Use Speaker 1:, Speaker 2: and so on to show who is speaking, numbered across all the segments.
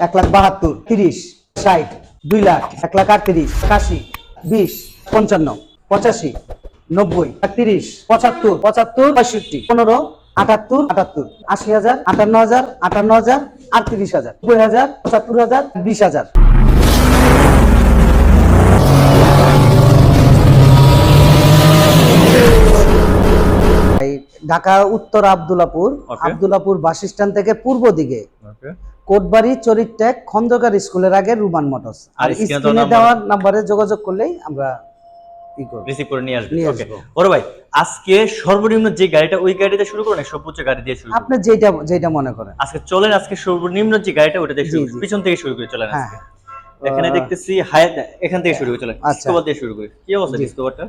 Speaker 1: এক লাখ বাহাত্তর তিরিশ ষাট দুই লাখ এক লাখ আটত্রিশ একাশি বিশ পঞ্চান্ন পঁচাশি নব্বই তিরিশ পঁচাত্তর পঁচাত্তর পঁয়ষট্টি পনেরো আটাত্তর আটাত্তর আশি হাজার আটান্ন হাজার আটান্ন হাজার আটত্রিশ হাজার নব্বই হাজার পঁচাত্তর হাজার বিশ হাজার এই ঢাকা উত্তর আবদুল্লাপুর. আবদুল্লাপুর বাস স্ট্যান্ড থেকে পূর্ব দিকে
Speaker 2: ওকে
Speaker 1: কোটবাড়ি চরিত্যাগ খন্দকার স্কুলের আগে রুমান মোটরস। আর স্ক্রিনে দেওয়ার নাম্বারে যোগাযোগ করলেই আমরা
Speaker 2: রিসিভ করে নিয়ে আসবে। ওকে
Speaker 1: আসব।
Speaker 2: ভাই আজকে সর্বনিম্ন যে গাড়িটা ওই গাড়িতে শুরু করো না সর্বোচ্চ গাড়ি দিয়ে শুরু
Speaker 1: আপনি যেটা যেটা মনে করেন।
Speaker 2: আজকে চলেন আজকে সর্বনিম্ন যে গাড়িটা ওটা দিয়ে শুরু
Speaker 1: জি। জি।
Speaker 2: পিছন থেকে শুরু করে চলেন
Speaker 1: হ্যাঁ।
Speaker 2: আজকে। এখানে দেখতেছি হায়াত এখান থেকে শুরু করে চলেন।
Speaker 1: আচ্ছা।
Speaker 2: ডিসকভার দিয়ে শুরু করি। কি অবস্থা
Speaker 1: জি।
Speaker 2: ডিসকভারটা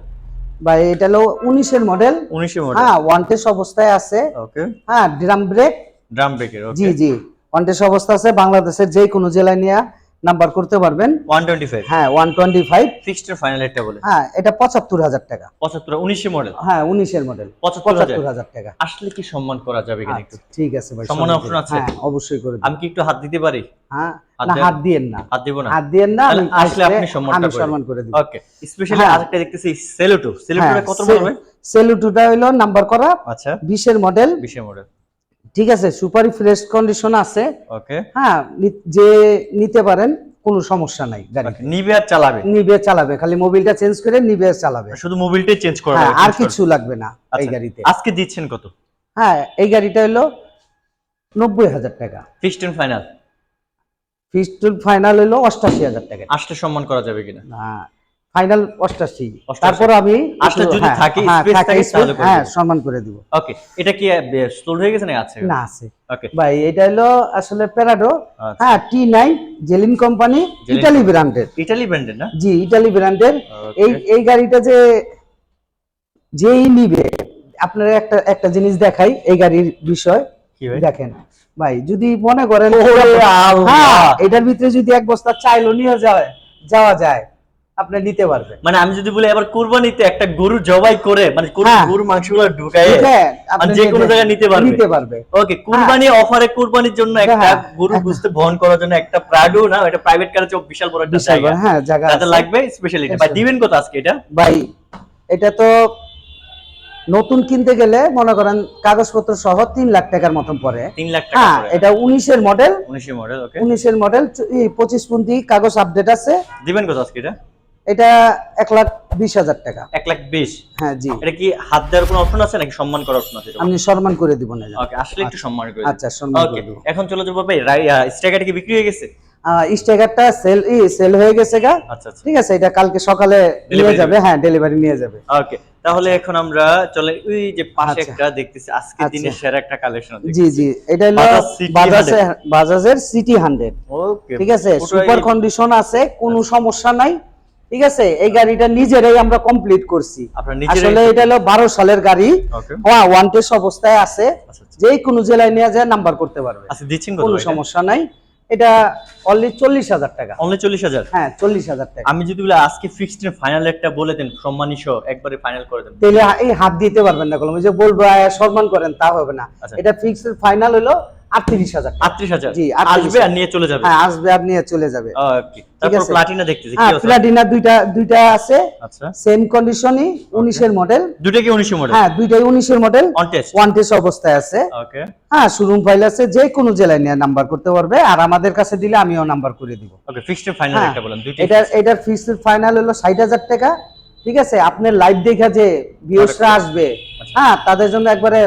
Speaker 1: ভাই এটা হলো উনিশের মডেল
Speaker 2: উনিশের মডেল
Speaker 1: হ্যাঁ ওয়ান টেস্ট অবস্থায় আছে।
Speaker 2: ওকে
Speaker 1: হ্যাঁ ড্রাম ব্রেক
Speaker 2: ড্রাম ব্রেকের
Speaker 1: জি
Speaker 2: ওকে
Speaker 1: জি। ওয়ান টেস্ট অবস্থা আছে বাংলাদেশের যে কোনো জেলায় নিয়ে নাম্বার করতে পারবেন।
Speaker 2: 125
Speaker 1: হ্যাঁ one twenty five.
Speaker 2: Fixed final একটা বলে।
Speaker 1: হ্যাঁ এটা পঁচাত্তর হাজার টাকা।
Speaker 2: 75 উনিশের মডেল
Speaker 1: হ্যাঁ উনিশের মডেল
Speaker 2: 75
Speaker 1: পঁচাত্তর হাজার টাকা।
Speaker 2: আসলে কি সম্মান করা যাবে কিনা একটু?
Speaker 1: আচ্ছা, ঠিক আছে ভাই সম্মান করে-
Speaker 2: আছে?
Speaker 1: হ্যাঁ অবশ্যই করে দিন।
Speaker 2: আমি কি একটু হাত দিতে পারি?
Speaker 1: হ্যাঁ না হাত দিয়েন না।
Speaker 2: হাত দিব না?
Speaker 1: হাত দিয়েন না আমি
Speaker 2: আসলে আপনি সম্মানটা
Speaker 1: আমি সম্মান করে দিব
Speaker 2: ওকে স্পেশালি
Speaker 1: হ্যাঁ।
Speaker 2: আরেকটা দেখতেছি সেলুটো সেলুটোটা কত পড়বে
Speaker 1: সেলুটুটা হইল নাম্বার করা
Speaker 2: আচ্ছা।
Speaker 1: বিশের মডেল
Speaker 2: বিশের মডেল
Speaker 1: ঠিক আছে সুপারি ফ্রেশ কন্ডিশন আছে।
Speaker 2: ওকে।
Speaker 1: হ্যাঁ যে নিতে পারেন কোনো সমস্যা নাই গাড়ি
Speaker 2: নিবে আর চালাবে?
Speaker 1: নিবে চালাবে খালি মোবিলটা চেঞ্জ করে নিবে আর চালাবে।
Speaker 2: শুধু মোবিলটাই চেঞ্জ করা
Speaker 1: হ্যাঁ আর কিছু লাগবে না এই
Speaker 2: আচ্ছা,
Speaker 1: গাড়িতে।
Speaker 2: আজকে দিচ্ছেন কত?
Speaker 1: হ্যাঁ এই গাড়িটা হলো নব্বই হাজার টাকা।
Speaker 2: Fixed and final?
Speaker 1: ফিস্টুল ফাইনাল হলো অষ্টাশি হাজার টাকা।
Speaker 2: আসলে সম্মান করা যাবে কিনা?
Speaker 1: হ্যাঁ ফাইনাল অষ্টাশি। তারপর আমি
Speaker 2: আসলে যদি
Speaker 1: হ্যাঁ, হ্যাঁ, থাকে হ্যাঁ। সম্মান করে দিব।
Speaker 2: ওকে এটা কি স্টোর হয়ে গেছে না আছে?
Speaker 1: না আছে।
Speaker 2: ওকে
Speaker 1: ভাই এটা হলো আসলে প্যারাডো
Speaker 2: আচ্ছা।
Speaker 1: হ্যাঁ টি নাইন জেলিন কোম্পানি ব্র্যান্ডের
Speaker 2: ব্র্যান্ডের না?
Speaker 1: জি ব্র্যান্ডের এই এই গাড়িটা যে যেই নিবে আপনারা একটা একটা জিনিস দেখাই এই গাড়ির বিষয়। দেখেন ভাই যদি মনে করেন হ্যাঁ এটার ভিতরে যদি এক বস্তা চাইলো নিয়ে যায় যাওয়া যায় আপনি নিতে পারবেন।
Speaker 2: মানে আমি যদি বলি এবার কুরবানিতে একটা গরু জবাই করে মানে গরু
Speaker 1: হ্যাঁ।
Speaker 2: গরুর মাংসগুলো ঢুকায়
Speaker 1: আপনি
Speaker 2: মানে যে কোনো জায়গায় নিতে পারবে।
Speaker 1: নিতে পারবে।
Speaker 2: ওকে কুরবানি অফারে কুরবানির জন্য একটা
Speaker 1: হ্যাঁ,
Speaker 2: গরু
Speaker 1: হ্যাঁ।
Speaker 2: বুঝতে বহন করার জন্য একটা প্রাডো না এটা প্রাইভেট চেয়ে বিশাল বড় একটা জায়গা।
Speaker 1: হ্যাঁ জায়গা
Speaker 2: তাতে। লাগবে স্পেশালিটি ভাই দিবেন কত আজকে এটা?
Speaker 1: ভাই এটা তো নতুন কিনতে গেলে মনে করেন কাগজপত্র সহ তিন লাখ টাকার মতন পড়ে।
Speaker 2: তিন লাখ টাকা
Speaker 1: হ্যাঁ এটা উনিশের মডেল
Speaker 2: উনিশের মডেল
Speaker 1: উনিশের মডেল পঁচিশ পন্থী কাগজ আপডেট আছে।
Speaker 2: দিবেন কত আজকে এটা?
Speaker 1: এটা এক লাখ বিশ হাজার টাকা।
Speaker 2: এক লাখ বিশ?
Speaker 1: হ্যাঁ জি।
Speaker 2: এটা কি হাত দেওয়ার কোনো অপশন আছে নাকি সম্মান করার অপশন আছে
Speaker 1: আপনি সম্মান করে দিব না
Speaker 2: ওকে আসলে একটু সম্মান করে
Speaker 1: আচ্ছা সম্মান করে দিব।
Speaker 2: এখন চলে যাব ভাই স্ট্রাইকার কি বিক্রি হয়ে গেছে?
Speaker 1: স্টেকারটা সেল ই সেল হয়ে গেছে গা।
Speaker 2: আচ্ছা আচ্ছা।
Speaker 1: ঠিক আছে এটা কালকে সকালে নিয়ে যাবে। হ্যাঁ ডেলিভারি নিয়ে যাবে।
Speaker 2: ওকে তাহলে এখন আমরা চলে ওই যে পাশে
Speaker 1: আচ্ছা।
Speaker 2: একটা দেখতেছি আজকে। দিনের সেরা একটা কালেকশন
Speaker 1: জি জি এটা হলো
Speaker 2: বাজাজ
Speaker 1: বাজাজের বাজাজের সিটি হান্ড্রেড
Speaker 2: ওকে
Speaker 1: ঠিক আছে সুপার কন্ডিশন আছে কোনো সমস্যা নাই। ঠিক আছে? এই গাড়িটা নিজেরাই আমরা কমপ্লিট করছি। আসলে এটা হলো বারো সালের গাড়ি। হ্যাঁ ওয়ান টেস্ট অবস্থায় আছে।
Speaker 2: আচ্ছা আচ্ছা।
Speaker 1: যে কোনো জেলায় নিয়ে যায় নাম্বার করতে পারবে।
Speaker 2: আচ্ছা
Speaker 1: কোনো সমস্যা নাই। এটা অনলি চল্লিশ হাজার টাকা।
Speaker 2: অনলি চল্লিশ হাজার?
Speaker 1: হ্যাঁ চল্লিশ হাজার টাকা।
Speaker 2: আমি যদি বলে আজকে ফিক্সড ফাইনাল একটা বলে দেন সম্মানী সহ একবারে ফাইনাল করে দেন।
Speaker 1: তাহলে এই হাত দিতে পারবেন না কলম। যে বলব সম্মান করেন তা হবে না। এটা ফিক্সড ফাইনাল হলো আটত্রিশ হাজার
Speaker 2: আটত্রিশ হাজার?
Speaker 1: জি,
Speaker 2: আসবে আর নিয়ে চলে যাবে?
Speaker 1: হ্যাঁ আসবে আর নিয়ে চলে যাবে।
Speaker 2: তারপর প্লাটিনা দেখতেছি
Speaker 1: হ্যাঁ প্লাটিনা দুইটা দুইটা আছে।
Speaker 2: আচ্ছা।
Speaker 1: সেম কন্ডিশনই উনিশের মডেল
Speaker 2: দুটো কি উনিশশো মডেল
Speaker 1: হ্যাঁ দুইটাই উনিশের model
Speaker 2: on test
Speaker 1: one test অবস্থায় আছে।
Speaker 2: ওকে
Speaker 1: হ্যাঁ শোরুম ফাইল আছে যে কোনো জেলায় নিয়ে নাম্বার করতে পারবে। আর আমাদের কাছে দিলে আমিও নাম্বার করে দিব।
Speaker 2: ওকে ফিক্সড ফাইনাল একটা বলেন দুইটা
Speaker 1: এটার এটার ফিক্সড ফাইনাল হলো ষাট হাজার টাকা। ঠিক আছে? আপনার লাইভ দেখা যে ভিউসরা আসবে
Speaker 2: আচ্ছা।
Speaker 1: হ্যাঁ তাদের জন্য একবারে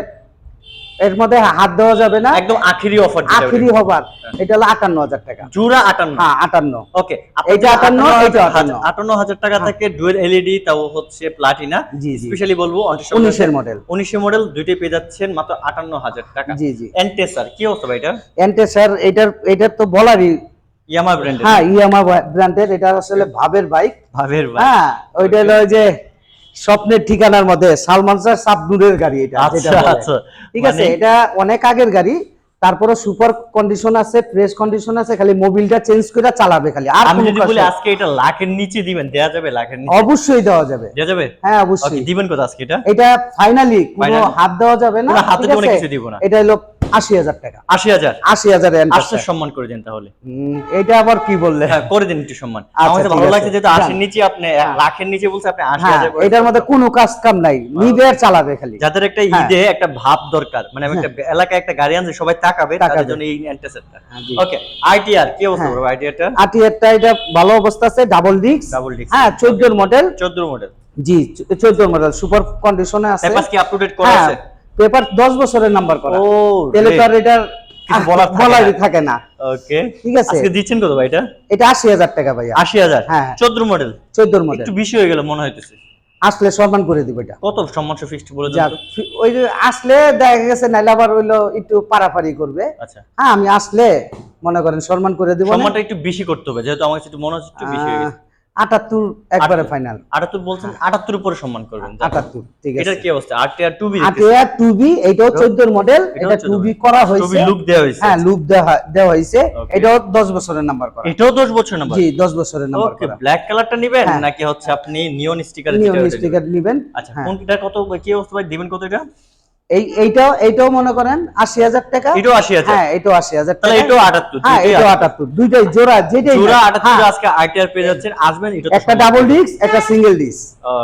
Speaker 1: এর মধ্যে হাত দেওয়া যাবে না।
Speaker 2: একদম আখেরি অফার
Speaker 1: আখেরি হবার এটা হলো আটান্ন হাজার টাকা।
Speaker 2: জোড়া আটান্ন।
Speaker 1: হ্যাঁ আটান্ন।
Speaker 2: ওকে
Speaker 1: 58, এইটা 58
Speaker 2: আটান্ন হাজার টাকা থেকে ডুয়েল এলইডি তাও হচ্ছে প্লাটিনা
Speaker 1: জি
Speaker 2: স্পেশালি বলব
Speaker 1: উনিশের মডেল
Speaker 2: উনিশের মডেল দুইটাই পেয়ে যাচ্ছেন মাত্র আটান্ন হাজার টাকা।
Speaker 1: জি জি।
Speaker 2: এনটেসার কি অবস্থা ভাই এটা?
Speaker 1: এনটে স্যার এটার এটার তো বলারই
Speaker 2: ইয়ামা ব্র্যান্ডের
Speaker 1: হ্যাঁ ইয়ামা ব্র্যান্ডের এটা আসলে ভাবের বাইক
Speaker 2: ভাবের ভাই
Speaker 1: হ্যাঁ ওইটা হলো ওই যে স্বপ্নের ঠিকানার মধ্যে সালমান স্যার সাবনুরের গাড়ি এটা
Speaker 2: আচ্ছা। আচ্ছা
Speaker 1: ঠিক আছে
Speaker 2: মানে-
Speaker 1: এটা অনেক আগের গাড়ি তারপরে সুপার কন্ডিশন আছে ফ্রেশ কন্ডিশন আছে খালি মোবিলটা চেঞ্জ করে চালাবে খালি। আর
Speaker 2: আমি যদি বলি আজকে এটা লাখের নিচে দিবেন দেয়া যাবে লাখের নিচে।
Speaker 1: অবশ্যই দেওয়া যাবে।
Speaker 2: দেয়া যাবে?
Speaker 1: হ্যাঁ
Speaker 2: ওকে
Speaker 1: অবশ্যই
Speaker 2: দিবেন কত আজকে এটা?
Speaker 1: এটা ফাইনালি কোনো হাত দেওয়া যাবে না
Speaker 2: কোনো হাতে
Speaker 1: আছে?
Speaker 2: কিছু দিব না।
Speaker 1: এটা হলো আশি হাজার টাকা।
Speaker 2: আশি হাজার?
Speaker 1: আশি হাজার
Speaker 2: সম্মান করে দেন তাহলে।
Speaker 1: এটা আবার কি বললে?
Speaker 2: হ্যাঁ করে দিন একটু সম্মান।
Speaker 1: আচ্ছা, ঠিক
Speaker 2: ভালো। লাগছে যেহেতু। আশির নিচে আপনি
Speaker 1: হ্যাঁ।
Speaker 2: লাখের নিচে বলছে আপনি আশি
Speaker 1: হ্যাঁ
Speaker 2: হাজার
Speaker 1: এটার মধ্যে কোনো কাজ কাম নাই নিবে আর চালাবে খালি।
Speaker 2: যাদের একটা
Speaker 1: হ্যাঁ।
Speaker 2: ঈদে একটা ভাব দরকার মানে আমি একটা এলাকায় একটা গাড়ি আনছে সবাই তাকাবে তাদের জন্য এই অ্যান্টাসেটটা
Speaker 1: হ্যাঁ,
Speaker 2: ওকে আইটিআর কি অবস্থা
Speaker 1: হ্যাঁ।
Speaker 2: বলব আইটিআরটা
Speaker 1: আটি একটা এটা ভালো অবস্থা আছে ডাবল ডিস্ক
Speaker 2: ডাবল ডিস্ক
Speaker 1: হ্যাঁ চোদ্দোর মডেল
Speaker 2: 14 মডেল
Speaker 1: জি চোদ্দোর মডেল সুপার কন্ডিশনে আছে।
Speaker 2: পেপারস কি আপ টু ডেট করা
Speaker 1: হ্যাঁ
Speaker 2: আছে?
Speaker 1: পেপার দশ বছরের নাম্বার করা।
Speaker 2: ও
Speaker 1: তাহলে তো এটার
Speaker 2: থাকে
Speaker 1: বলারই
Speaker 2: না।
Speaker 1: থাকে না।
Speaker 2: ওকে
Speaker 1: ঠিক আছে।
Speaker 2: আজকে দিচ্ছেন কত ভাই এটা?
Speaker 1: এটা আশি হাজার টাকা ভাইয়া।
Speaker 2: 80000
Speaker 1: হ্যাঁ।
Speaker 2: 14 মডেল
Speaker 1: চোদ্দোর মডেল
Speaker 2: একটু বেশি হয়ে গেল মনে হইতেছে।
Speaker 1: আসলে সম্মান করে দিবে এটা।
Speaker 2: কত সম্মান ফিক্সড বলে দেন
Speaker 1: ওই যে আসলে দেখা গেছে নাইলে আবার হইল একটু পারাপারি করবে।
Speaker 2: আচ্ছা।
Speaker 1: হ্যাঁ আমি আসলে মনে করেন সম্মান করে দিব
Speaker 2: সম্মানটা একটু বেশি করতে হবে যেহেতু আমার একটু মনে হচ্ছে একটু বেশি হয়ে গেছে।
Speaker 1: আটাত্তর একবারে ফাইনাল
Speaker 2: 78 বলছেন 78 উপরে সম্মান করবেন
Speaker 1: আটাত্তর ঠিক আছে।
Speaker 2: এটার কি অবস্থা? আরটিআর 2B
Speaker 1: আটিয়া টু বি এটাও চোদ্দোর মডেল এটা
Speaker 2: 14
Speaker 1: টু বি করা হয়েছে।
Speaker 2: লুক দেওয়া হয়েছে।
Speaker 1: হ্যাঁ লুপ দেওয়া দেওয়া হয়েছে। এটাও দশ বছরের নাম্বার করা।
Speaker 2: এটাও 10 বছর নাম্বার
Speaker 1: জি দশ বছরের নাম্বার
Speaker 2: ওকে ব্ল্যাক কালারটা নেবেন
Speaker 1: হ্যাঁ।
Speaker 2: নাকি হচ্ছে আপনি নিয়ন স্টিকার
Speaker 1: নিয়ম স্টিকার নিবেন।
Speaker 2: আচ্ছা
Speaker 1: হ্যাঁ।
Speaker 2: কোনটা কত কি অবস্থা ভাই? দিবেন কত এটা?
Speaker 1: এই এইটাও এইটাও মনে করেন আশি হাজার টাকা?
Speaker 2: এটাও 80000
Speaker 1: হ্যাঁ এটাও আশি হাজার
Speaker 2: তাহলে এটাও 78
Speaker 1: হ্যাঁ এটাও আটাত্তর। দুইটাই জোড়া যেটাই
Speaker 2: জোড়া। 78
Speaker 1: হ্যাঁ,
Speaker 2: আজকে আইটিআর পেয়ে যাচ্ছেন আসবেন এটা
Speaker 1: একটা ডাবল ডিস্ক একটা সিঙ্গেল ডিস্ক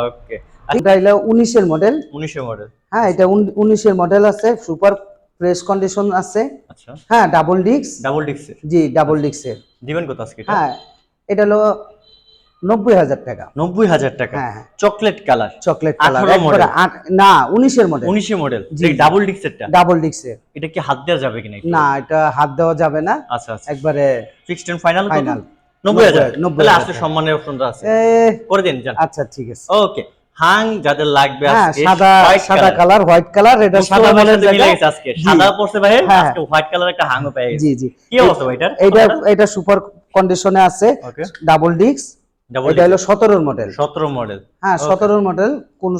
Speaker 2: ওকে
Speaker 1: এটা হলো উনিশের মডেল
Speaker 2: 19 মডেল
Speaker 1: হ্যাঁ এটা উনিশের মডেল আছে সুপার ফ্রেশ কন্ডিশন আছে।
Speaker 2: আচ্ছা।
Speaker 1: হ্যাঁ ডাবল ডিস্ক
Speaker 2: ডাবল ডিক্সের
Speaker 1: জি ডাবল ডিস্কের
Speaker 2: দিবেন কত আজকে
Speaker 1: হ্যাঁ এটা হলো নব্বই হাজার টাকা।
Speaker 2: 90000 টাকা।
Speaker 1: হ্যাঁ হ্যাঁ।
Speaker 2: Chocolate colour.
Speaker 1: চকলেট কালার
Speaker 2: 18
Speaker 1: একবারে
Speaker 2: model।
Speaker 1: আট- না উনিশের মডেল
Speaker 2: 19 মডেল। ডাবল ডিক্সেরটা
Speaker 1: ডাবল ডিস্কের
Speaker 2: এটা কি হাত দেওয়া যাবে কিনা?
Speaker 1: না এটা হাত দেওয়া যাবে না।
Speaker 2: আচ্ছা আচ্ছা।
Speaker 1: একবারে
Speaker 2: ফিক্সড এন্ড ফাইনাল
Speaker 1: ফাইনাল
Speaker 2: নব্বই হাজার।
Speaker 1: নব্বই হাজার টাকা।
Speaker 2: সম্মানের অপশনটা আছে। করে দিন
Speaker 1: আচ্ছা ঠিক আছে।
Speaker 2: ওকে হাং যাদের লাগবে
Speaker 1: হ্যাঁ সাদা সাদা কালার হোয়াইট কালার এটা সাদা
Speaker 2: আজকে। সাদা পড়ছে ভাই
Speaker 1: হ্যাঁ।
Speaker 2: আজকে হোয়াইট কালার একটা হাংও পেয়ে গেছে।
Speaker 1: জি জি।
Speaker 2: কি অবস্থা ভাই এটার?
Speaker 1: এটা এটা সুপার কন্ডিশনে আছে। ডাবল ডিস্ক এটা হলো সতেরোর মডেল
Speaker 2: 17 মডেল
Speaker 1: হ্যাঁ সতেরোর মডেল কোন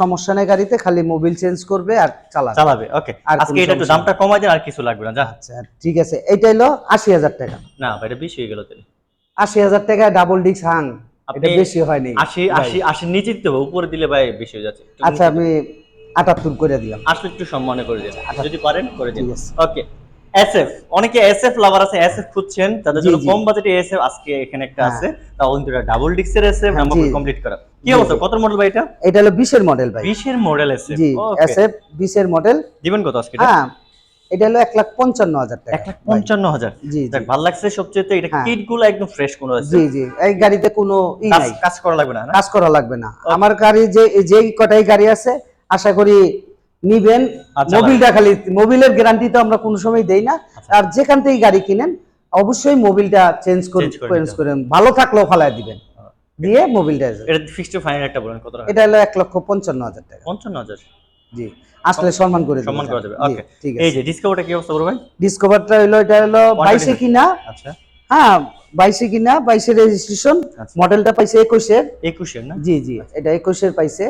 Speaker 1: সমস্যা নেই গাড়িতে খালি মোবিল চেঞ্জ করবে আর চালাবে।
Speaker 2: চালাবে ওকে আজকে এটা একটু দামটা কমাই দেন আর কিছু লাগবে না যা।
Speaker 1: আচ্ছা ঠিক আছে। এটা হলো আশি হাজার টাকা।
Speaker 2: না ভাই এটা বেশি হয়ে গেল তাহলে
Speaker 1: আশি হাজার টাকা ডাবল ডিস্ক হাং এটা বেশি হয়নি।
Speaker 2: 80 80 80 নিচে দিতে হবে উপরে দিলে ভাই বেশি হয়ে যাচ্ছে।
Speaker 1: আচ্ছা আমি আটাত্তর করে দিলাম।
Speaker 2: আসলে একটু সম্মানে করে দিন যদি পারেন করে দিন। ওকে এসএফ অনেকে এসএফ লাভার আছে এসএফ খুঁজছেন তাদের জন্য কম বাজেটে এসএফ আজকে এখানে একটা
Speaker 1: হ্যাঁ।
Speaker 2: আছে। তাও কিন্তু ডাবল ডিক্সের এসএফ
Speaker 1: হ্যাঁ,
Speaker 2: নাম্বার কমপ্লিট করা কি অবস্থা? কত মডেল ভাই এটা?
Speaker 1: এটা হলো বিশের মডেল ভাই।
Speaker 2: 20 এর model SF
Speaker 1: G S F বিশের মডেল
Speaker 2: দিবেন কত আজকে এটা?
Speaker 1: হ্যাঁ এটা হলো এক লাখ পঞ্চান্ন হাজার টাকা।
Speaker 2: এক লাখ পঞ্চান্ন হাজার।
Speaker 1: জি
Speaker 2: ভালো লাগছে সবচেয়ে এটা
Speaker 1: হ্যাঁ।
Speaker 2: কিটগুলো একদম ফ্রেশ কোনো আছে?
Speaker 1: জি জি। এই গাড়িতে কোনো ই নাই।
Speaker 2: কাজ করা লাগবে না না?
Speaker 1: কাজ করা লাগবে না। আমার গাড়ি যে যেই কটাই গাড়ি আছে আশা করি নিবেন
Speaker 2: আচ্ছা,
Speaker 1: মোবিলটা খালি। মোবিলের গ্যারান্টি তো আমরা কোনো সময় দেই না।
Speaker 2: আচ্ছা।
Speaker 1: আর যেখান থেকে গাড়ি কিনেন অবশ্যই মোবিলটা চেঞ্জ করে চেঞ্জ করেন ভালো থাকলেও ফালাই দিবেন। দিয়ে মোবিলটা
Speaker 2: এটা ফিক্সড ফাইনাল একটা বলেন কত টাকা?
Speaker 1: এটা হলো এক লক্ষ পঞ্চান্ন হাজার টাকা।
Speaker 2: পঞ্চান্ন হাজার?
Speaker 1: জি। আসলে সম্মান করে দিবেন।
Speaker 2: সম্মান করা যাবে। ওকে
Speaker 1: ঠিক আছে।
Speaker 2: এই যে ডিসকাউন্টটা কি অবস্থা বড় ভাই?
Speaker 1: ডিসকভারটা হলো এটা হলো বাইশে কিনা?
Speaker 2: আচ্ছা।
Speaker 1: হ্যাঁ বাইশে কিনা বাইশে রেজিস্ট্রেশন
Speaker 2: আচ্ছা।
Speaker 1: মডেলটা পাইছে একুশের।
Speaker 2: একুশের না?
Speaker 1: জি জি। এটা একুশের পাইছে।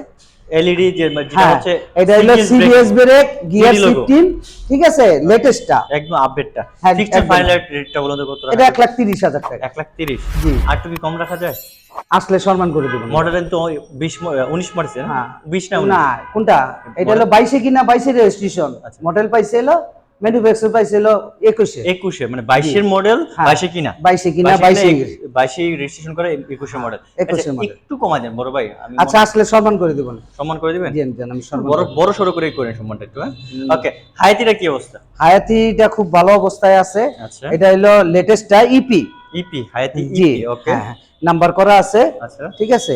Speaker 2: এলইডি যে যেটা
Speaker 1: হ্যাঁ
Speaker 2: হচ্ছে
Speaker 1: এটা হলো CBS brake gear
Speaker 2: CD logo।
Speaker 1: Fifteen ঠিক আছে? লেটেস্টটা
Speaker 2: একদম আপডেটটা
Speaker 1: হ্যাঁ।
Speaker 2: ফাইনাল রেটটা বলতে কত
Speaker 1: টাকা? এটা লাখ তিরিশ হাজার টাকা।
Speaker 2: এক লাখ তিরিশ।
Speaker 1: জি।
Speaker 2: আর তুমি কম রাখা যায়?
Speaker 1: আসলে সম্মান করে দেবেন।
Speaker 2: মডেল তো বিশ উনিশ মারছে না?
Speaker 1: হ্যাঁ।
Speaker 2: বিশ না
Speaker 1: না কোনটা? এটা হলো বাইশে কিনা বাইশে রেজিস্ট্রেশন
Speaker 2: আচ্ছা।
Speaker 1: মডেল পাইছে হলো ম্যানুফ্যাকচার পাইছে হলো একুশে।
Speaker 2: একুশে মানে বাইশের মডেল
Speaker 1: হ্যাঁ।
Speaker 2: বাইশে কিনা?
Speaker 1: বাইশে কিনা বাইশে
Speaker 2: বাইশে রেজিস্ট্রেশন করে একুশে মডেল
Speaker 1: 21 model।
Speaker 2: একটু কমা দেন বড় ভাই আমি
Speaker 1: আচ্ছা আসলে সম্মান করে দেবেন
Speaker 2: সম্মান করে দিবেন?
Speaker 1: জি জি, আমি সম্মান
Speaker 2: বড় বড় সড়ো করে করেন সম্মানটা একটু হ্যাঁ? ওকে হাইতিটা কি অবস্থা?
Speaker 1: হায়াতিটা খুব ভালো অবস্থায় আছে।
Speaker 2: আচ্ছা।
Speaker 1: এটা হলো লেটেস্টটা ইপি
Speaker 2: ইপি হায়াতি ইপি ওকে
Speaker 1: নাম্বার করা আছে।
Speaker 2: আচ্ছা।
Speaker 1: ঠিক আছে?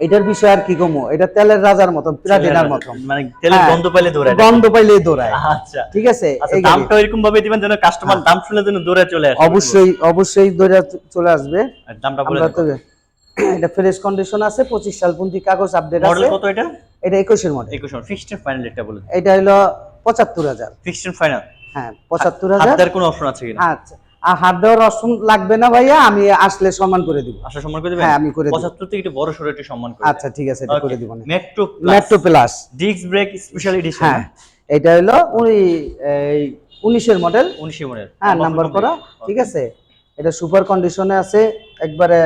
Speaker 1: এটার বিষয় আর কি কমো? এটা তেলের রাজার মতন প্লাটিনার মতন।
Speaker 2: মানে তেলের
Speaker 1: হ্যাঁ।
Speaker 2: গন্ধ পাইলে দৌড়ায়
Speaker 1: গন্ধ পাইলেই দৌড়ায়।
Speaker 2: আচ্ছা।
Speaker 1: ঠিক আছে?
Speaker 2: আচ্ছা দামটা এরকম ভাবে দিবেন যেন কাস্টমার দাম শুনলে যেন দৌড়ে চলে আসে
Speaker 1: অবশ্যই অবশ্যই দৌড়ে চলে আসবে।
Speaker 2: দামটা বলে
Speaker 1: এটা ফ্রেশ কন্ডিশন আছে পঁচিশ সাল পর্যন্ত কাগজ আপডেট আছে।
Speaker 2: মডেল কত এটা?
Speaker 1: এটা একুশের মডেল
Speaker 2: 21 ফিক্সড ফাইনাল এটা বলে
Speaker 1: এটা হলো পঁচাত্তর হাজার।
Speaker 2: ফিক্সড ফাইনাল
Speaker 1: হ্যাঁ পঁচাত্তর হাজার।
Speaker 2: হাতের কোনো অপশন আছে কিনা?
Speaker 1: আচ্ছা। আর হাত দেওয়ার অপশন লাগবে না ভাইয়া আমি আসলে সম্মান করে দিব।
Speaker 2: আশা সম্মান করে দিবেন?
Speaker 1: হ্যাঁ আমি করে দিব।
Speaker 2: 75 থেকে একটু বড় সরো একটু সম্মান করে
Speaker 1: আচ্ছা ঠিক আছে এটা করে দিব না
Speaker 2: metro
Speaker 1: metro plus
Speaker 2: disc brake special edition
Speaker 1: হ্যাঁ এটা হলো ওই এই উনিশের মডেল
Speaker 2: উনিশে মডেল
Speaker 1: হ্যাঁ নাম্বার করা ঠিক আছে। এটা সুপার কন্ডিশনে আছে একবারে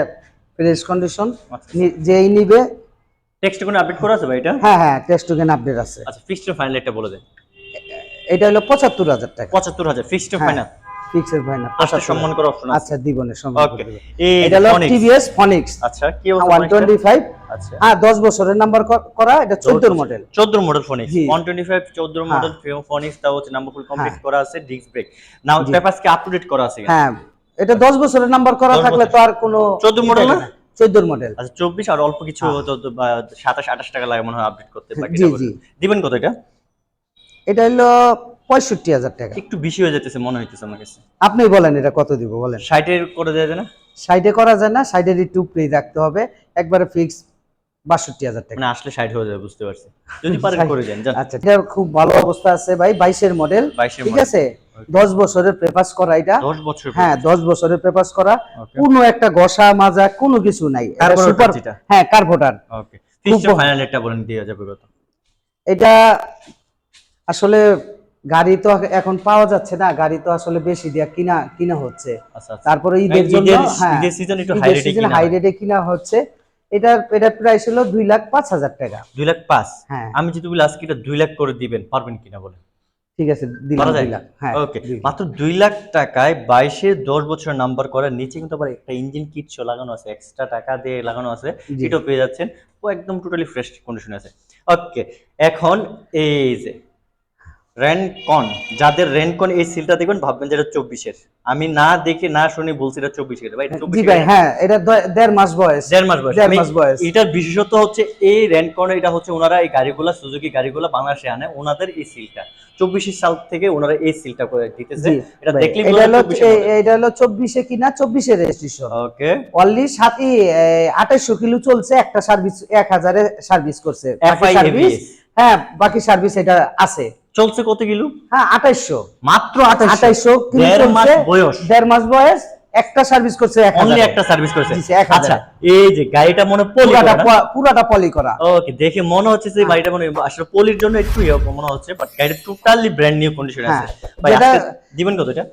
Speaker 1: ফ্রেশ কন্ডিশন
Speaker 2: আচ্ছা।
Speaker 1: যেই নিবে।
Speaker 2: টেক্সট কোনো আপডেট করা আছে ভাই এটা?
Speaker 1: হ্যাঁ হ্যাঁ টেস্ট টুকেন আপডেট আছে।
Speaker 2: আচ্ছা ফিক্সড ফাইনাল একটা বলে দেন।
Speaker 1: এটা হলো পঁচাত্তর হাজার টাকা।
Speaker 2: পঁচাত্তর হাজার ফিক্সড ফাইনাল
Speaker 1: ফিক্সের ভাই না
Speaker 2: আসতে সম্মান করার অপশন
Speaker 1: আচ্ছা দিবনে সম্মান
Speaker 2: ওকে
Speaker 1: এটা হলো টিভিএস ফনিক্স
Speaker 2: আচ্ছা কি অবস্থা
Speaker 1: ওয়ান
Speaker 2: Phonics-টার?
Speaker 1: টোয়েন্টি ফাইভ
Speaker 2: আচ্ছা।
Speaker 1: হ্যাঁ দশ বছরের নাম্বার করা এটা চোদ্দোর মডেল
Speaker 2: 14 মডেল ফোনিক্স
Speaker 1: জি।
Speaker 2: 125 14
Speaker 1: হ্যাঁ।
Speaker 2: মডেল ফোনিক্স তাও হচ্ছে নাম্বার ফুল কমপ্লিট করা আছে ডিস্ক ব্রেক নাও। পেপারস কি আপডেট করা আছে?
Speaker 1: হ্যাঁ এটা দশ বছরের নাম্বার করা থাকলে তো আর কোনো
Speaker 2: 14 model না?
Speaker 1: চোদ্দোর মডেল
Speaker 2: আচ্ছা 24 আর অল্প কিছু
Speaker 1: হ্যাঁ।
Speaker 2: হয়তো তো 27 28 টাকা লাগে মনে হয় আপডেট করতে বাকি
Speaker 1: জি, জি।
Speaker 2: দিবেন কত এটা?
Speaker 1: এটা হলো পঁয়ষট্টি হাজার টাকা।
Speaker 2: একটু বেশি হয়ে যেতেছে মনে হইতেছে আমার কাছে।
Speaker 1: আপনি বলেন এটা কত দিব বলেন।
Speaker 2: 60 এর করে দেয়া যায় না?
Speaker 1: সাইডে করা যায় না সাইডের একটু প্লে রাখতে হবে। একবারে ফিক্স বাষট্টি হাজার টাকা।
Speaker 2: মানে আসলে 60 হয়ে যাবে বুঝতে পারছি। যদি পারেন করে দেন
Speaker 1: আচ্ছা এটা খুব ভালো অবস্থা আছে ভাই বাইশের মডেল ঠিক আছে? দশ বছরের পেপাস করা এটা।
Speaker 2: 10 বছর
Speaker 1: হ্যাঁ দশ বছরের পেপাস করা। কোনো একটা ঘষা মাজা কোনো কিছু নাই। সুপার হ্যাঁ কার্বোটার
Speaker 2: ওকে ফাইনাল এটা বলেন দিয়ে যাবে
Speaker 1: এটা আসলে গাড়ি তো এখন পাওয়া যাচ্ছে না গাড়ি তো আসলে বেশি দিয়া কিনা কিনা হচ্ছে।
Speaker 2: আচ্ছা আচ্ছা।
Speaker 1: তারপরে ঈদের
Speaker 2: ঈদের-
Speaker 1: জন্য হ্যাঁ
Speaker 2: এ
Speaker 1: season
Speaker 2: কিনা
Speaker 1: হচ্ছে এটার এটার প্রাইস হলো দুই লাখ পাঁচ হাজার টাকা।
Speaker 2: 2 লাখ 5
Speaker 1: হ্যাঁ।
Speaker 2: আমি যদি বলি আজকে এটা 2 লাখ করে দিবেন পারবেন কিনা বলেন?
Speaker 1: ঠিক আছে দুই লাখ হ্যাঁ
Speaker 2: ওকে মাত্র দুই লাখ টাকায় বাইশে দশ বছর নাম্বার করার নিচে কিন্তু আবার একটা ইঞ্জিন কিটস লাগানো আছে এক্সট্রা টাকা দিয়ে লাগানো আছে। এটাও পেয়ে যাচ্ছেন। ও একদম টোটালি ফ্রেশ কন্ডিশনে আছে। ওকে এখন এই যে রেনকন যাদের রেনকন এই সিলটা দেখবেন ভাববেন যে এটা চব্বিশের। আমি না দেখে না শুনে বলছি এটা চব্বিশের ভাই
Speaker 1: জি ভাই হ্যাঁ এটা দেড় মাস বয়স।
Speaker 2: দেড় মাস বয়স।
Speaker 1: দেড় মাস বয়স।
Speaker 2: এটার বিশেষত্ব হচ্ছে এই রেনকন এটা হচ্ছে ওনারা এই গাড়িগুলা সুজুকি গাড়িগুলা বাংলাদেশে আনে ওনাদের এই সিলটা। চব্বিশ সাল থেকে ওনারা এই সিলটা করে দিতেছে। এটা দেখলে
Speaker 1: এটা হলো এটা হলো চব্বিশে কিনা চব্বিশে রেজিস্ট্রেশন
Speaker 2: ওকে।
Speaker 1: অনলি সাথে আঠাইশো কিলো চলছে একটা সার্ভিস এক হাজারে সার্ভিস করছে। সার্ভিস
Speaker 2: ABS
Speaker 1: হ্যাঁ বাকি সার্ভিস এটা আছে।
Speaker 2: চলছে কত কিলো?
Speaker 1: হ্যাঁ আঠাইশো
Speaker 2: মাত্র
Speaker 1: আঠাইশো
Speaker 2: দেড় মাস বয়স।
Speaker 1: দেড় মাস বয়স একটা সার্ভিস করছে
Speaker 2: অনলি একটা সার্ভিস করেছে। আচ্ছা এই যে গাড়িটা মনে পলি
Speaker 1: পুরাটা পুরাটা পলি করা।
Speaker 2: ওকে দেখে মনে হচ্ছে যে গাড়িটা মনে আসলে পলির জন্য একটু ইয়ে মনে হচ্ছে বাট গাড়িটা টোটালি ব্র্যান্ড নিউ কন্ডিশন আছে।
Speaker 1: হ্যাঁ,
Speaker 2: ভাই দিবেন কত এটা?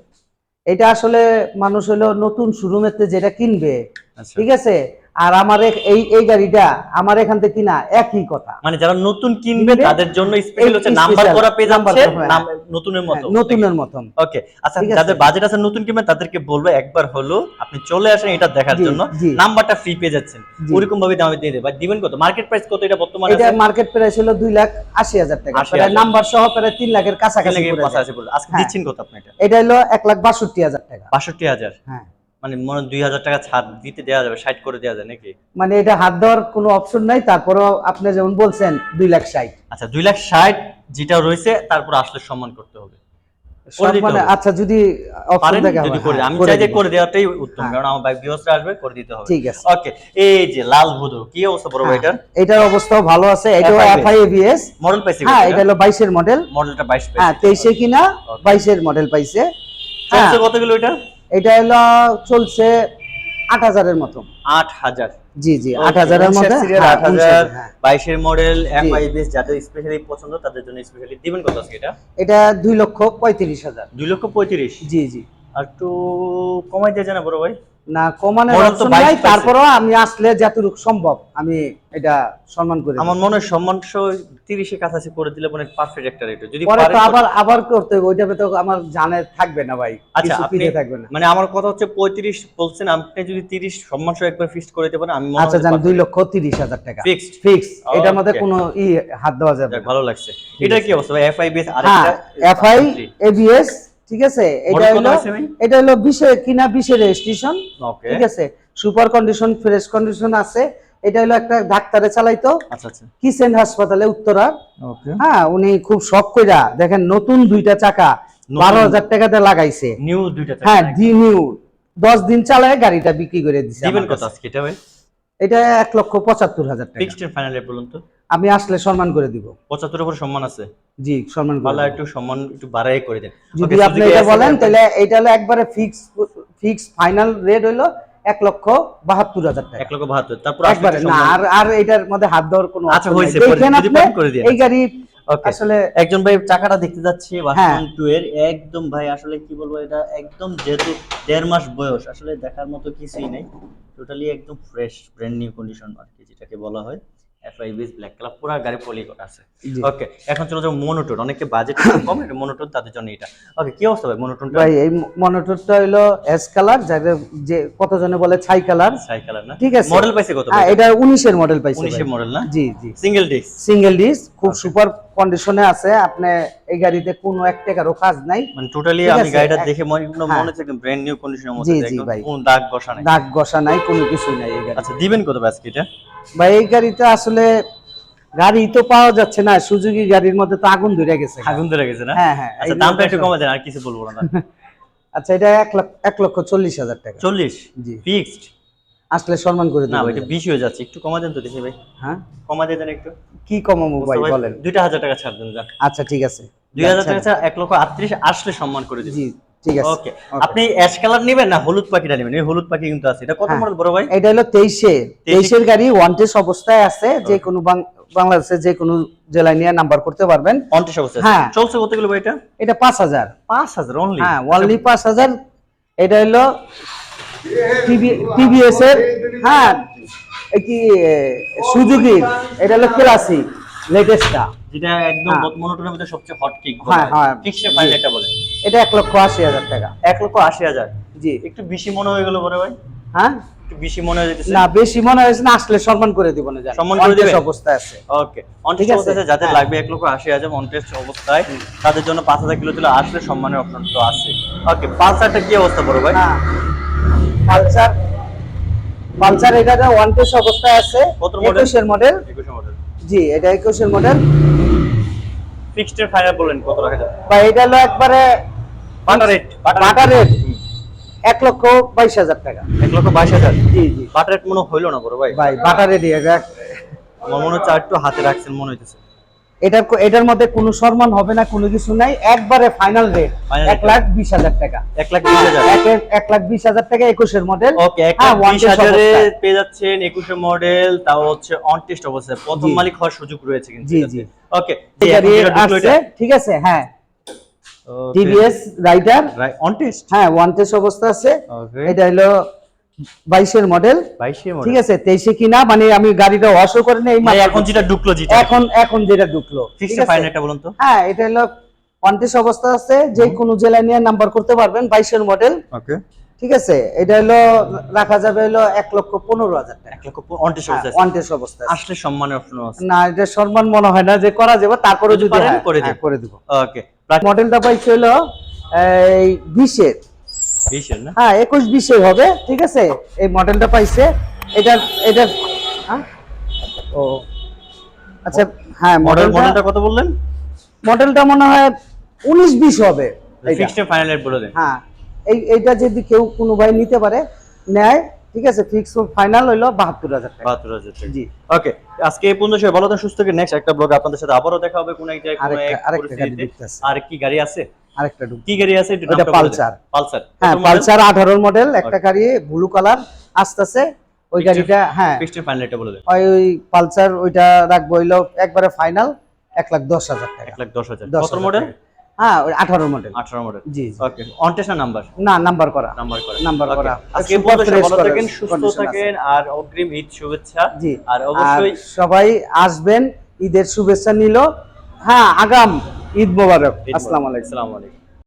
Speaker 1: এটা আসলে মানুষ হলো নতুন শোরুমেতে যেটা কিনবে
Speaker 2: আচ্ছা।
Speaker 1: ঠিক আছে? আর আমার এই এই গাড়িটা আমার এখান থেকে কিনা একই কথা।
Speaker 2: মানে যারা নতুন কিনবে
Speaker 1: কিনবে,
Speaker 2: তাদের জন্য স্পেশাল হচ্ছে নাম্বার করা যাচ্ছে
Speaker 1: করা, হ্যাঁ।
Speaker 2: নাম- নতুনের মতো।
Speaker 1: হ্যাঁ, নতুনের মতন।
Speaker 2: ওকে আচ্ছা যাদের বাজেট আছে নতুন কিনবেন তাদেরকে বলব একবার হলো আপনি চলে আসেন এটা দেখার জন্য। নাম্বারটা ফ্রি পেয়ে যাচ্ছেন। ওরকম ভাবে দামে দিয়ে দেবে দিবেন কত? মার্কেট প্রাইস কত এটা বর্তমানে
Speaker 1: এটা মার্কেট প্রাইস হলো দুই লাখ আশি হাজার টাকা।
Speaker 2: 80,000
Speaker 1: প্রায় নাম্বার সহ প্রায় তিন লাখের কাছাকাছি পড়ে
Speaker 2: আছে আজকে
Speaker 1: হ্যাঁ।
Speaker 2: দিচ্ছেন কত আপনি এটা
Speaker 1: এটা হলো এক লাখ বাষট্টি হাজার টাকা।
Speaker 2: বাষট্টি হাজার।
Speaker 1: হ্যাঁ।
Speaker 2: মানে মনে দুই হাজার টাকা ছাড় দিতে দেওয়া যাবে ষাট করে দেওয়া যায় নাকি?
Speaker 1: মানে এটা হাত দেওয়ার কোনো অপশন নাই তারপরেও আপনি যেমন বলছেন দুই লাখ ষাট।
Speaker 2: আচ্ছা দুই লাখ ষাট যেটা রয়েছে তারপর আসলে সম্মান করতে হবে। করে দিতে
Speaker 1: মানে। আচ্ছা যদি অপশন থাকে
Speaker 2: যদি করে
Speaker 1: হ্যাঁ,
Speaker 2: আমি চাই যে করে দেওয়াটাই উত্তম
Speaker 1: হ্যাঁ।
Speaker 2: কারণ আমার বাইক বিহসরা আসবে করে দিতে হবে।
Speaker 1: ঠিক আছে।
Speaker 2: ওকে এই যে লাল ভুদু কি অবস্থা বড়
Speaker 1: হ্যাঁ,
Speaker 2: এটার?
Speaker 1: এটার অবস্থাও ভালো আছে এফআই এবিএস
Speaker 2: মডেল পাইছি
Speaker 1: হ্যাঁ এটা হলো বাইশের মডেল
Speaker 2: মডেলটা
Speaker 1: হ্যাঁ কিনা মডেল পাইছে। হ্যাঁ।
Speaker 2: কত কিলো এটা?
Speaker 1: এটা হলো চলছে আট হাজারের মতো।
Speaker 2: আট হাজার।
Speaker 1: জি জি আট হাজারের মধ্যে হ্যাঁ,
Speaker 2: আট হাজার
Speaker 1: হ্যাঁ।
Speaker 2: বাইশের মডেল
Speaker 1: জি।
Speaker 2: এফআইবিএস যাদের স্পেশালি পছন্দ তাদের জন্য স্পেশালি দিবেন কত আজকে এটা?
Speaker 1: এটা দুই লক্ষ পঁয়ত্রিশ হাজার।
Speaker 2: দুই লক্ষ পঁয়ত্রিশ।
Speaker 1: জি জি।
Speaker 2: আর একটু কমাই দিয়ে জানা বড় ভাই।
Speaker 1: না কমানোর অপশন নাই তারপরেও আমি আসলে যতটুকু সম্ভব আমি এটা সম্মান করে।
Speaker 2: আমার মনে হয় সম্মান তিরিশের কাছাকাছি করে দিলে মনে পারফেক্ট একটা রেট যদি
Speaker 1: পরে তো আবার আবার করতে হবে তো আমার জানে থাকবে না ভাই
Speaker 2: আচ্ছা, আপনি-
Speaker 1: থাকবে না।
Speaker 2: মানে আমার কথা হচ্ছে পঁয়ত্রিশ বলছেন আপনি যদি তিরিশ সম্মান সহ একবার ফিক্সড করে দিতে পারেন আমি
Speaker 1: আচ্ছা জান দুই লক্ষ তিরিশ হাজার টাকা।
Speaker 2: ফিক্সড
Speaker 1: ফিক্স এটার মধ্যে কোনো ই হাত দেওয়া যাবে
Speaker 2: ভালো লাগছে। এটা কি অবস্থা ভাই? এফআইবিএস
Speaker 1: হ্যাঁ
Speaker 2: আরেকটা
Speaker 1: এফআই এবিএস ঠিক আছে? এটা হলো এটা হলো বিশে কিনা বিশে রেজিস্ট্রেশন ঠিক আছে? সুপার কন্ডিশন ফ্রেশ কন্ডিশন আছে। এটা হলো একটা ডাক্তারে চালাইতো।
Speaker 2: আচ্ছা আচ্ছা।
Speaker 1: কিসেন হাসপাতালে উত্তরা।
Speaker 2: ওকে
Speaker 1: হ্যাঁ উনি খুব শখ কইরা দেখেন নতুন দুইটা চাকা বারো হাজার টাকাতে লাগাইছে।
Speaker 2: নিউ দুইটা
Speaker 1: হ্যাঁ দি নিউ দশ দিন চালায় গাড়িটা বিক্রি করে দিছে
Speaker 2: এটা
Speaker 1: এক লক্ষ পঁচাত্তর হাজার টাকা।
Speaker 2: ফিক্সড ফাইনাল বলুন তো।
Speaker 1: আমি আসলে সম্মান করে দিব।
Speaker 2: পঁচাত্তর উপর সম্মান আছে?
Speaker 1: জি সম্মান
Speaker 2: ভালো একটু সম্মান একটু বাড়াই করে দেন।
Speaker 1: যদি আপনি এটা বলেন তাহলে এটা হলো একবারে ফিক্স ফিক্স ফাইনাল রেট হইল এক লক্ষ বাহাত্তর হাজার টাকা।
Speaker 2: এক লক্ষ বাহাত্তর তারপর
Speaker 1: একবারে না আর আর এটার মধ্যে হাত দেওয়ার কোনো
Speaker 2: আচ্ছা হয়েছে
Speaker 1: এই গাড়ি আসলে
Speaker 2: একজন ভাই চাকাটা দেখতে যাচ্ছি
Speaker 1: হ্যাঁ।
Speaker 2: ভার্সন টু এর একদম ভাই আসলে কি বলব এটা একদম যেহেতু দেড় মাস বয়স আসলে দেখার মতো কিছুই নেই। টোটালি একদম ফ্রেশ ব্র্যান্ড নিউ কন্ডিশন আর কি যেটাকে বলা হয়। এফআইবিএস ব্ল্যাক কালার পুরো গাড়ি পলি করা আছে ওকে এখন চলে যাব মনোটোন অনেকে বাজেট কম এটা মনোটোন তাদের জন্য এটা। ওকে কি অবস্থা ভাই মনোটোনটা
Speaker 1: ভাই এই মনিটরটা হলো এস কালার যাদের যে কতজনে বলে ছাই কালার
Speaker 2: ছাই কালার না?
Speaker 1: ঠিক আছে।
Speaker 2: মডেল পাইছে কত
Speaker 1: হ্যাঁ এটা? উনিশের মডেল পাইছে
Speaker 2: উনিশের মডেল না?
Speaker 1: জি জি।
Speaker 2: সিঙ্গেল ডিস্ক
Speaker 1: সিঙ্গেল ডিস্ক খুব সুপার কন্ডিশনে আছে। আপনি এই গাড়িতে কোনো এক টাকারও কাজ নাই।
Speaker 2: মানে টোটালি আমি গাড়িটা দেখে মনে মনে
Speaker 1: হ্যাঁ।
Speaker 2: হচ্ছে একদম ব্র্যান্ড নিউ কন্ডিশনের মধ্যে একদম। কোনো দাগ ঘষা নাই।
Speaker 1: দাগ ঘষা নাই কোনো কিছুই নাই এই গাড়ি
Speaker 2: আচ্ছা দিবেন কত আজকে এটা?
Speaker 1: ভাই এই গাড়িতে আসলে গাড়ি তো পাওয়া যাচ্ছে না সুজুকি গাড়ির মধ্যে তো আগুন ধরে গেছে।
Speaker 2: আগুন ধরে গেছে না?
Speaker 1: হ্যাঁ হ্যাঁ
Speaker 2: আচ্ছা দামটা একটু কমে দেন আর কিছু বলব না।
Speaker 1: আচ্ছা এটা এক লাখ এক লক্ষ চল্লিশ হাজার টাকা।
Speaker 2: চল্লিশ?
Speaker 1: জি।
Speaker 2: ফিক্সড?
Speaker 1: আসলে সম্মান করে
Speaker 2: না এটা। বেশি হয়ে যাচ্ছে একটু কমা দেন তো দেখি ভাই।
Speaker 1: হ্যাঁ?
Speaker 2: কমা দিয়ে দেন একটু।
Speaker 1: কি কমাবো ভাই
Speaker 2: ভাই,
Speaker 1: বলেন।
Speaker 2: দুইটা হাজার টাকা ছাড় দেন
Speaker 1: আচ্ছা ঠিক আছে।
Speaker 2: দুই হাজার টাকা ছাড় এক লক্ষ আটত্রিশ আসলে সম্মান করে দিন
Speaker 1: জি। ঠিক আছে।
Speaker 2: ওকে আপনি অ্যাশ কালার নেবেন না হলুদ পাখিটা নেবেন? এই হলুদ পাখি কিন্তু আছে। এটা কত
Speaker 1: হ্যাঁ।
Speaker 2: মডেল বড় ভাই?
Speaker 1: এটা হলো তেইশে। তেইশের গাড়ি ওয়ান্টেজ অবস্থায় আছে। যে কোনো বাং- বাংলাদেশের যে কোনো জেলায় নিয়ে নাম্বার করতে পারবেন।
Speaker 2: পঞ্চাশ অবস্থা
Speaker 1: হ্যাঁ।
Speaker 2: চলছে কতগুলো ভাই এটা?
Speaker 1: এটা পাঁচ হাজার।
Speaker 2: পাঁচ হাজার অনলি
Speaker 1: হ্যাঁ পাঁচ হাজার। এটা হলো টিভিএস এর হ্যাঁ এই কি সুজুকির। এটা হলো ক্লাসিক লেটেস্টটা
Speaker 2: যেটা একদম
Speaker 1: হ্যাঁ।
Speaker 2: মনোটনের মধ্যে সবচেয়ে হট কিক
Speaker 1: হ্যাঁ, হ্যাঁ।
Speaker 2: ফিক্সড বলে।
Speaker 1: এটা এক লক্ষ আশি হাজার টাকা।
Speaker 2: এক লক্ষ আশি হাজার?
Speaker 1: জি।
Speaker 2: একটু বেশি মনে হয়ে গেল বড় ভাই।
Speaker 1: হ্যাঁ?
Speaker 2: একটু বেশি মনে হয়ে
Speaker 1: না বেশি মনে হয়েছে না আসলে সম্মান করে দিব না
Speaker 2: সম্মান করে
Speaker 1: Contest
Speaker 2: দিবেন?
Speaker 1: অবস্থায় আছে।
Speaker 2: ওকে অনটেস্ট
Speaker 1: ঠিক আছে?
Speaker 2: অবস্থায় যাদের
Speaker 1: হ্যাঁ।
Speaker 2: লাগবে এক লক্ষ আশি হাজার অনটেস্ট অবস্থায় তাদের জন্য পাঁচ হাজার কিলো দিলে আসলে সম্মানের অপশন তো আছে। ওকে পালসারটা কি অবস্থা বড় ভাই?
Speaker 1: হ্যাঁ। পালসার পালসার এটা ওয়ান টেস্ট অবস্থায় আছে
Speaker 2: কত
Speaker 1: মডেল
Speaker 2: একুশে মডেল
Speaker 1: জি এটা একুশের মডেল
Speaker 2: ফিক্সড ফাইনাল বলেন কত রাখা যাবে?
Speaker 1: ভাই এটা হলো একবারে
Speaker 2: বাটা রেট
Speaker 1: বাটা রেট এক লক্ষ বাইশ হাজার টাকা।
Speaker 2: এক লক্ষ বাইশ হাজার?
Speaker 1: জি জি।
Speaker 2: বাটা রেট মনে হইল না বড় ভাই?
Speaker 1: ভাই বাটা রেট
Speaker 2: আমার মনে হচ্ছে আর একটু হাতে রাখছেন মনে হইতেছে।
Speaker 1: এটার এটার মধ্যে কোনো সম্মান হবে না কোনো কিছু নাই। একবারে ফাইনাল রেট এক লাখ বিশ হাজার টাকা।
Speaker 2: এক লাখ বিশ হাজার।
Speaker 1: এক- লাখ বিশ হাজার টাকা একুশের মডেল
Speaker 2: ওকে এক
Speaker 1: হ্যাঁ,
Speaker 2: লাখ বিশ হাজারে পেয়ে যাচ্ছেন একুশে মডেল তাও হচ্ছে অন টেস্ট অবস্থায় প্রথম মালিক হওয়ার সুযোগ রয়েছে কিন্তু
Speaker 1: জি, জি।
Speaker 2: ওকে
Speaker 1: ঠিক আছে হ্যাঁ। টিভিএস রাইডার
Speaker 2: অন টেস্ট
Speaker 1: হ্যাঁ ওয়ান টেস্ট অবস্থা আছে। এটা হলো বাইশের মডেল ঠিক আছে তেইশে কিনা মানে আমি গাড়িটা ওয়াশও করে নেই
Speaker 2: এখন যেটা ঢুকলো
Speaker 1: এখন এখন যেটা ঢুকলো। ঠিক
Speaker 2: ফিক্সড
Speaker 1: আছে?
Speaker 2: ফাইনাল একটা বলুন তো।
Speaker 1: হ্যাঁ এটা হলো পঞ্চাশ অবস্থা আছে যে কোনো জেলায় নিয়ে নাম্বার করতে পারবেন বাইশের মডেল
Speaker 2: ওকে।
Speaker 1: ঠিক আছে এটা হলো রাখা যাবে হলো এক লক্ষ পনেরো হাজার টাকা।
Speaker 2: এক লক্ষ
Speaker 1: অবস্থা
Speaker 2: আসলে সম্মানের অপশন
Speaker 1: না এটা সম্মান মনে হয় না যে করা যাবে তারপরে
Speaker 2: যদি
Speaker 1: হ্যাঁ,
Speaker 2: করে
Speaker 1: হ্যাঁ, দিব।
Speaker 2: ওকে
Speaker 1: মডেলটা পাইছে হলো এই বিশের। হ্যাঁ একুশ বিশের হবে ঠিক আছে? এই মডেলটা পাইছে। এটা এটা হ্যাঁ? ও। আচ্ছা হ্যাঁ
Speaker 2: মডেল
Speaker 1: মডেলটা
Speaker 2: কত বললেন?
Speaker 1: মডেলটা মনে হয় উনিশ বিশ হবে।
Speaker 2: ফিক্সড ফাইনাল রেট বলে দেন।
Speaker 1: হ্যাঁ এই এইটা যদি কেউ কোনো ভাই নিতে পারে নেয় ঠিক আছে? ফিক্স ফাইনাল হইল বাহাত্তর হাজার টাকা।
Speaker 2: বাহাত্তর হাজার
Speaker 1: জি।
Speaker 2: ওকে আজকে এই পর্যন্ত সবাই ভালো থাকুন সুস্থ নেক্সট একটা ব্লগে আপনাদের সাথে আবারও দেখা হবে কোন এক জায়গায়। আর কি গাড়ি আছে?
Speaker 1: আরেকটা ঢুক
Speaker 2: কি গাড়ি আছে? দেন।
Speaker 1: পালসার।
Speaker 2: পালসার।
Speaker 1: হ্যাঁ পালসার আঠারোর মডেল একটা গাড়ি ব্লু কালার ওই গাড়িটা হ্যাঁ।
Speaker 2: ফাইনাল রেটটা বলে দেন।
Speaker 1: ওই পালসার ওইটা রাখব হইল একবারে ফাইনাল এক লাখ দশ হাজার টাকা।
Speaker 2: এক লাখ দশ হাজার। কত মডেল
Speaker 1: হ্যাঁ ওই আঠারো মডেল
Speaker 2: আঠারো মডেল
Speaker 1: জি।
Speaker 2: ওকে অন টেস্ট নাম্বার
Speaker 1: না নাম্বার করা।
Speaker 2: নাম্বার করে।
Speaker 1: নাম্বার করা।
Speaker 2: আজকে ভালো থাকেন সুস্থ থাকেন আর অগ্রিম ঈদ শুভেচ্ছা।
Speaker 1: জি।
Speaker 2: আর অবশ্যই
Speaker 1: সবাই আসবেন ঈদের শুভেচ্ছা নিল। হ্যাঁ আগাম। ঈদ মোবারক।
Speaker 2: আসসালামু আলাইকুম।